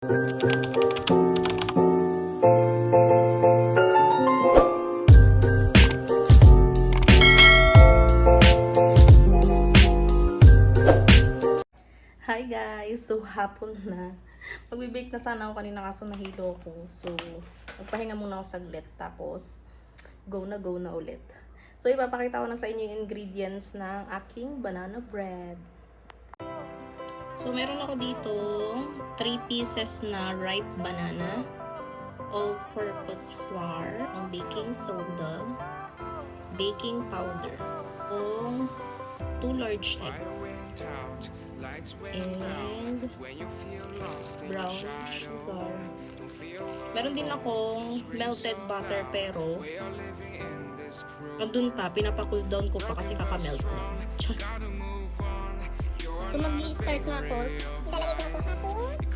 Hi guys! So, hapon na. Magbibake na sana ako kanina kaso nahilo ko. So, magpahinga muna ako saglit. Tapos, go na go na ulit. So, ipapakita ko na sa inyo yung ingredients ng aking banana bread. So, meron ako dito 3 pieces na ripe banana, all-purpose flour, baking soda, baking powder, ang 2 large eggs, and brown sugar. Meron din akong melted butter pero nandun pa, pinapa-cool down ko pa kasi kakamelt na. Char. So mag-i-start na ako. Ilalagay ko na ating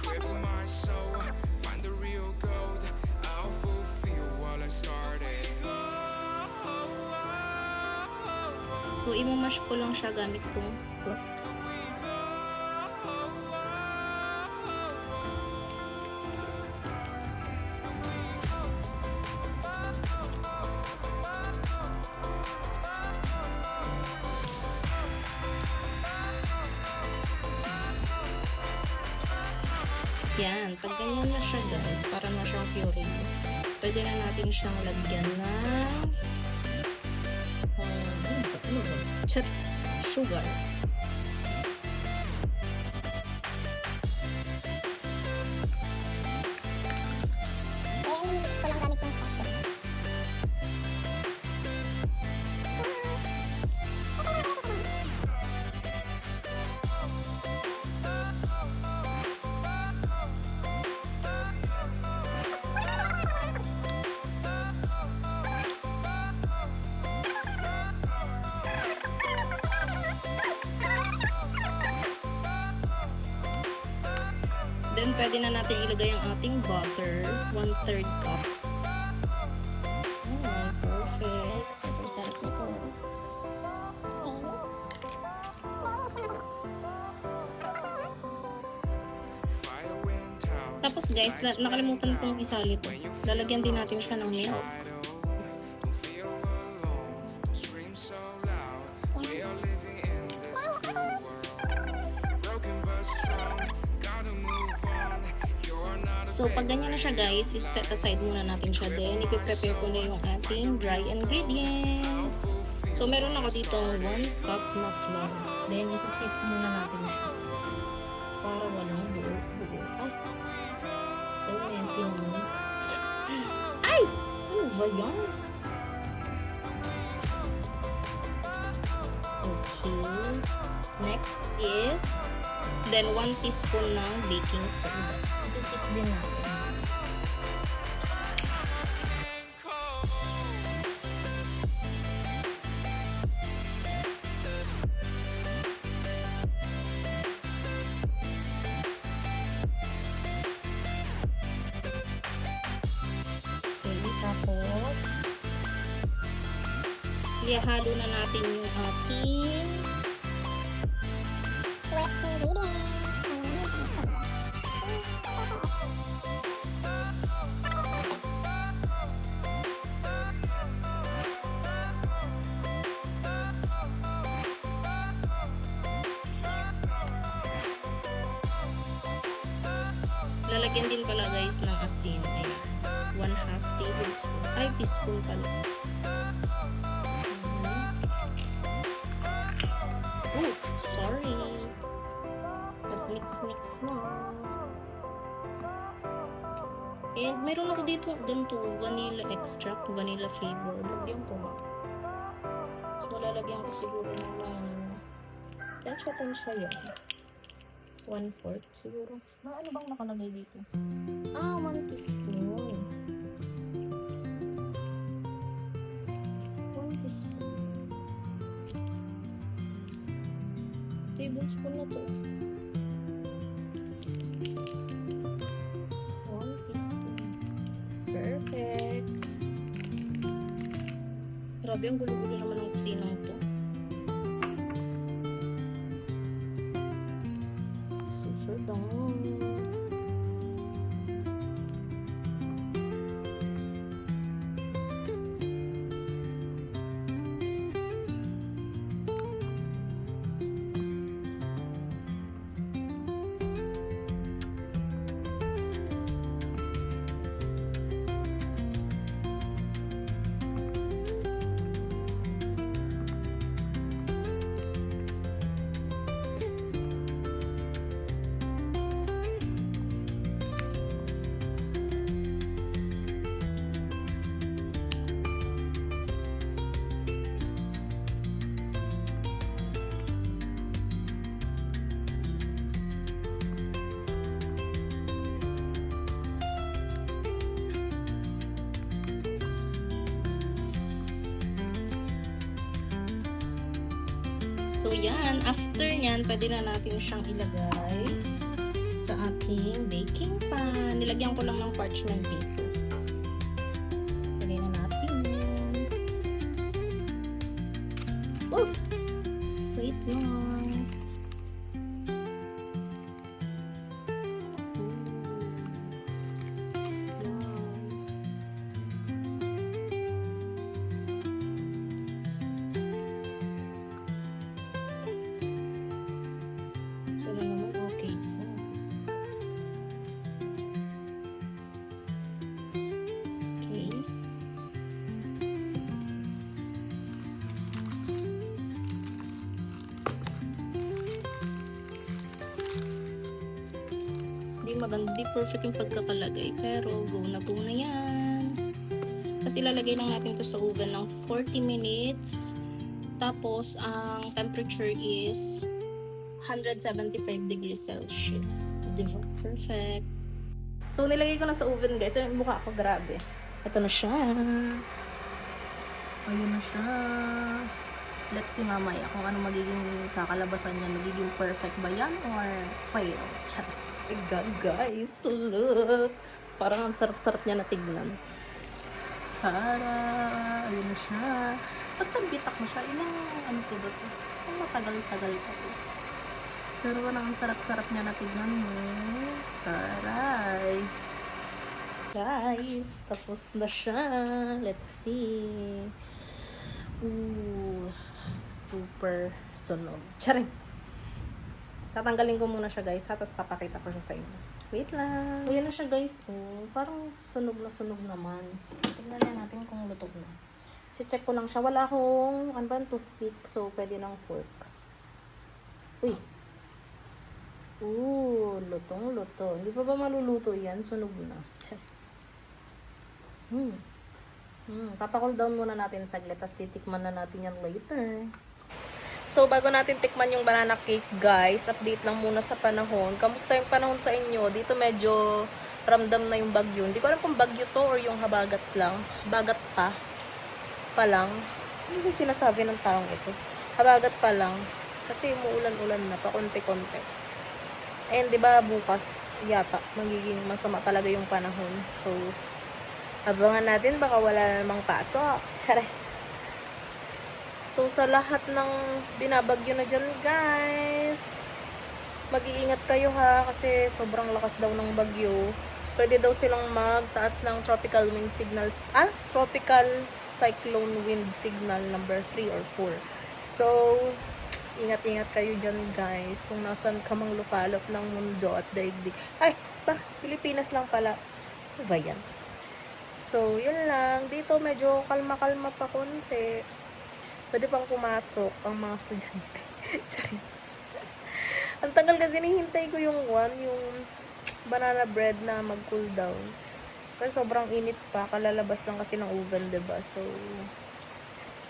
So, imamash ko lang siya gamit tong fork. Yan, pag ganyan na siya guys, para na siyang puree, pwede na natin siyang lagyan ng um, sugar. Then, pwede na natin ilagay ang ating butter. One third cup. Oh, perfect. Super sarap nito. Tapos guys, nakalimutan kong isali to. Lalagyan din natin siya ng milk. So, pag ganyan na siya guys, is-set aside muna natin siya. Then, ipiprepare ko na yung ating dry ingredients. So, meron ako dito 1 cup na flour. Then, isisift muna natin siya. Para walang buo-buo. Ay! So messy naman. Ay! Ano ba yan? Okay. Next is then 1 teaspoon ng baking soda. Isisip din natin. Ihalo na natin yung ating Wet ingredients. Lalagyan din pala guys ng asin. Ayan. 1 half tablespoon. Ay, teaspoon pala. Oh, sorry. Tapos mix-mix mo. And meron ako dito ganito, vanilla extract, vanilla flavor. Lagyan ko nga. So, lalagyan ko siguro ng Tansya, tansya yan. One fourth siguro. Na ano bang nakalagay dito? Ah, one teaspoon. One teaspoon. Tablespoon na to. One teaspoon. Perfect. Grabe, ang gulo-gulo naman ng kusinang to. Yan. After nyan, pwede na natin siyang ilagay sa ating baking pan. Nilagyan ko lang ng parchment paper. Lagay na natin yan. Oh! Wait lang. Maganda, di perfect yung pagkakalagay. Pero go na go na yan. Tapos ilalagay lang natin to sa oven ng 40 minutes. Tapos, ang temperature is 175 degrees Celsius. Diba? Perfect. So, nilagay ko na sa oven, guys. Yung mukha ko, grabe. Ito na siya. Ayun na siya. Let's see mamaya kung ano magiging kakalabasan niya. Magiging perfect ba yan or fail? Charas. My God, guys. Look. Parang ang sarap-sarap niya na tignan. Ayun na siya. Pag nagbitak mo siya, ilang ano to ba to? Ang matagal-tagal pa to. Pero parang ang sarap-sarap niya na mo. Taray. Guys, tapos na siya. Let's see. Ooh, super sunog. Charing! Tatanggalin ko muna siya guys ha, tapos papakita ko siya sa inyo. Wait lang. Ayan na siya guys. Oh, parang sunog na sunog naman. Tignan na natin kung lutok na. Check ko lang siya. Wala akong, ano ba, toothpick. So, pwede ng fork. Uy. Ooh, lutong-luto. Hindi pa ba maluluto yan? Sunog na. Check. Hmm. Hmm, papacool down muna natin saglit, tapos titikman na natin yan later. So, bago natin tikman yung banana cake, guys, update lang muna sa panahon. Kamusta yung panahon sa inyo? Dito medyo ramdam na yung bagyo. Hindi ko alam kung bagyo to or yung habagat lang. Habagat pa. Pa lang. Ano yung sinasabi ng taong ito? Habagat pa lang. Kasi umuulan-ulan na pa, konti-konti. And, di ba, bukas yata, magiging masama talaga yung panahon. So, abangan natin, baka wala namang pasok. Chares. So, sa lahat ng binabagyo na dyan, guys, mag-iingat kayo ha, kasi sobrang lakas daw ng bagyo. Pwede daw silang magtaas ng tropical wind signals, ah, tropical cyclone wind signal number 3 or 4. So, ingat-ingat kayo dyan, guys, kung nasan ka mang lupalop ng mundo at daigdig. Ay, ba, Pilipinas lang pala. Ano ba yan? So, yun lang. Dito medyo kalma-kalma pa konti. Pwede pang pumasok ang mga estudyante. Charis. ang tagal kasi nihintay ko yung one, yung banana bread na mag-cool down. Kasi sobrang init pa. Kalalabas lang kasi ng oven, ba So,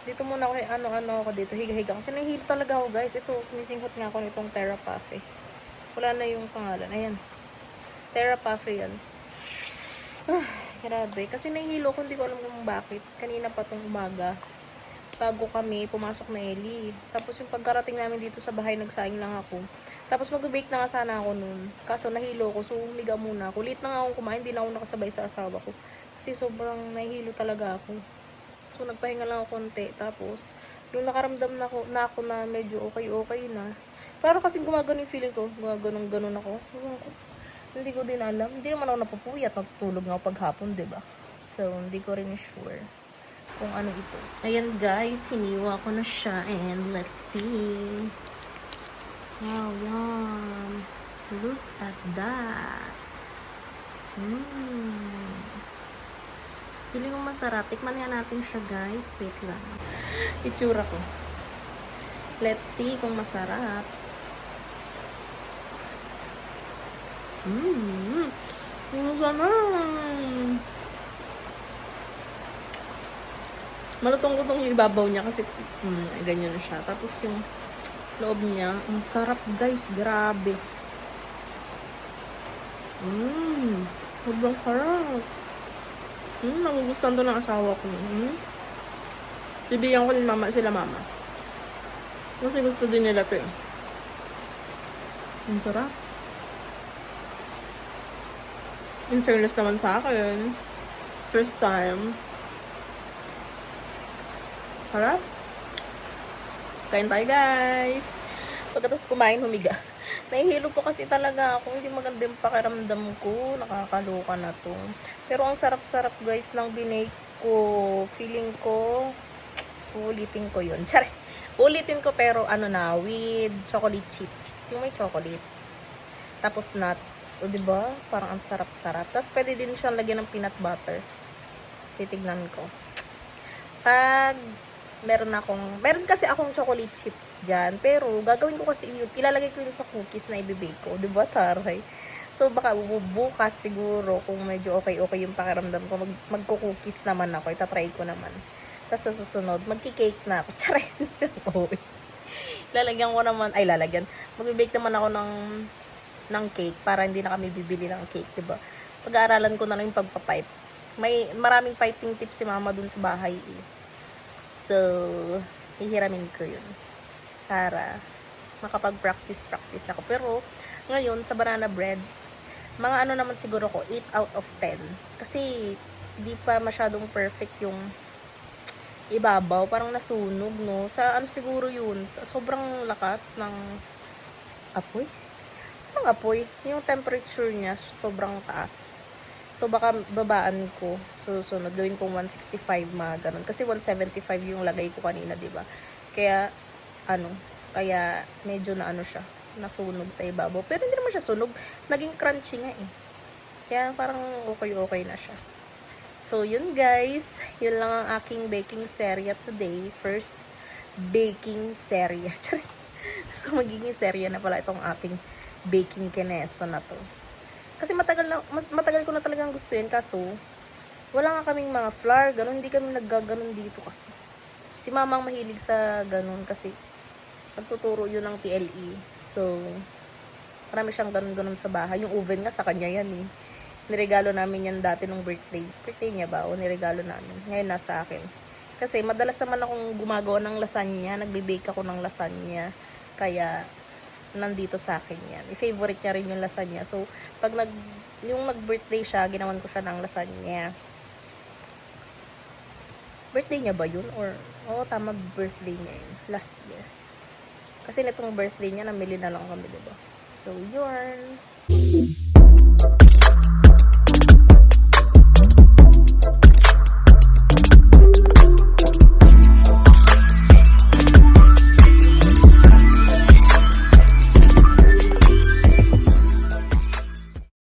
dito muna ako, ano-ano ako dito, higa-higa. Kasi nahihilo talaga ako, guys. Ito, sumisinghot nga ako nitong Terra Puffy. Wala na yung pangalan. Ayan. Terra Puffy yan. Ah, grabe. Kasi nahihilo ko, hindi ko alam kung bakit. Kanina pa tong umaga, bago kami pumasok na Eli. Tapos yung pagkarating namin dito sa bahay, nagsaing lang ako. Tapos mag-bake na nga sana ako noon. Kaso nahilo ko, so umiga muna ako. Late na nga akong kumain, hindi na ako nakasabay sa asawa ko. Kasi sobrang nahihilo talaga ako. So nagpahinga lang ako konti. Tapos, yung nakaramdam na ako na, ako na medyo okay-okay na. Pero kasi gumagano yung feeling ko. Gumagano ganon ako. Hindi ko din alam. Hindi naman ako napupuyat. Natutulog nga ako paghapon, ba So, hindi ko rin sure kung ano ito. Ayan guys, hiniwa ko na siya and let's see. Wow, yan. Look at that. Mmm. Feeling ko masarap. Tikman nga natin siya guys. Wait lang. Itsura ko. Let's see kung masarap. Mmm. Ang sarap. Malutong-lutong yung ibabaw niya kasi mm, ganyan na siya. Tapos yung loob niya, ang sarap guys, grabe. Mmm, sobrang sarap. Hmm, nagugustuhan to ng asawa ko. Hmm. Bibigyan ko din mama sila mama. Kasi gusto din nila ito eh. Ang sarap. In fairness naman sa akin. First time. Harap. Kain tayo guys. Pagkatapos kumain, humiga. Nahihilo po kasi talaga ako. Hindi maganda yung pakiramdam ko. Nakakaloka na to. Pero ang sarap-sarap guys ng binake ko. Feeling ko, ulitin ko yun. Tsare. Ulitin ko pero ano na, with chocolate chips. Yung may chocolate. Tapos nuts. O, diba? Parang ang sarap-sarap. Tapos pwede din siyang lagyan ng peanut butter. Titignan ko. Pag meron akong, meron kasi akong chocolate chips dyan. Pero, gagawin ko kasi yun, ilalagay ko yun sa cookies na ibibake ko. Di ba, taray? So, baka bukas siguro, kung medyo okay-okay yung pakiramdam ko, mag, magko-cookies naman ako. Itatry ko naman. Tapos sa susunod, magki-cake na ako. Charay! Oo. lalagyan ko naman, ay lalagyan. Magbe-bake naman ako ng ng cake para hindi na kami bibili ng cake, 'di ba? Pag-aaralan ko na lang yung pagpa-pipe. May maraming piping tips si mama dun sa bahay. Eh. So, hihiramin ko 'yun para makapag-practice-practice ako. Pero ngayon sa banana bread, mga ano naman siguro ko 8 out of 10 kasi di pa masyadong perfect yung ibabaw, parang nasunog, no? Sa ano siguro yun, sa sobrang lakas ng apoy. Ang apoy, yung temperature niya sobrang taas. So baka babaan ko sa susunod, gawin kong 165 mga ganun. Kasi 175 yung lagay ko kanina, di ba? Kaya, ano, kaya medyo na ano siya, nasunog sa ibabaw. Pero hindi naman siya sunog, naging crunchy nga eh. Kaya parang okay-okay na siya. So, yun guys. Yun lang ang aking baking serya today. First baking serya. So, magiging serya na pala itong aking baking kineso na to. Kasi matagal, na, mas- matagal ko na talagang gusto yun. Kaso, wala nga kaming mga flour. Ganun, hindi kami naggaganon dito kasi. Si mama ang mahilig sa ganun kasi nagtuturo yun ng TLE. So, marami siyang ganun-ganun sa bahay. Yung oven nga sa kanya yan eh. Niregalo namin yan dati nung birthday. Birthday niya ba? O niregalo namin. Ngayon nasa akin. Kasi madalas naman akong gumagawa ng lasagna. Nagbe-bake ako ng lasagna. Kaya, nandito sa akin yan. I-favorite niya rin yung lasagna. So, pag nag, yung nag-birthday siya, ginawan ko siya ng lasagna. Birthday niya ba yun? Or, oo, tama, birthday niya yun. Last year. Kasi nitong birthday niya, namili na lang kami, diba? So, yun.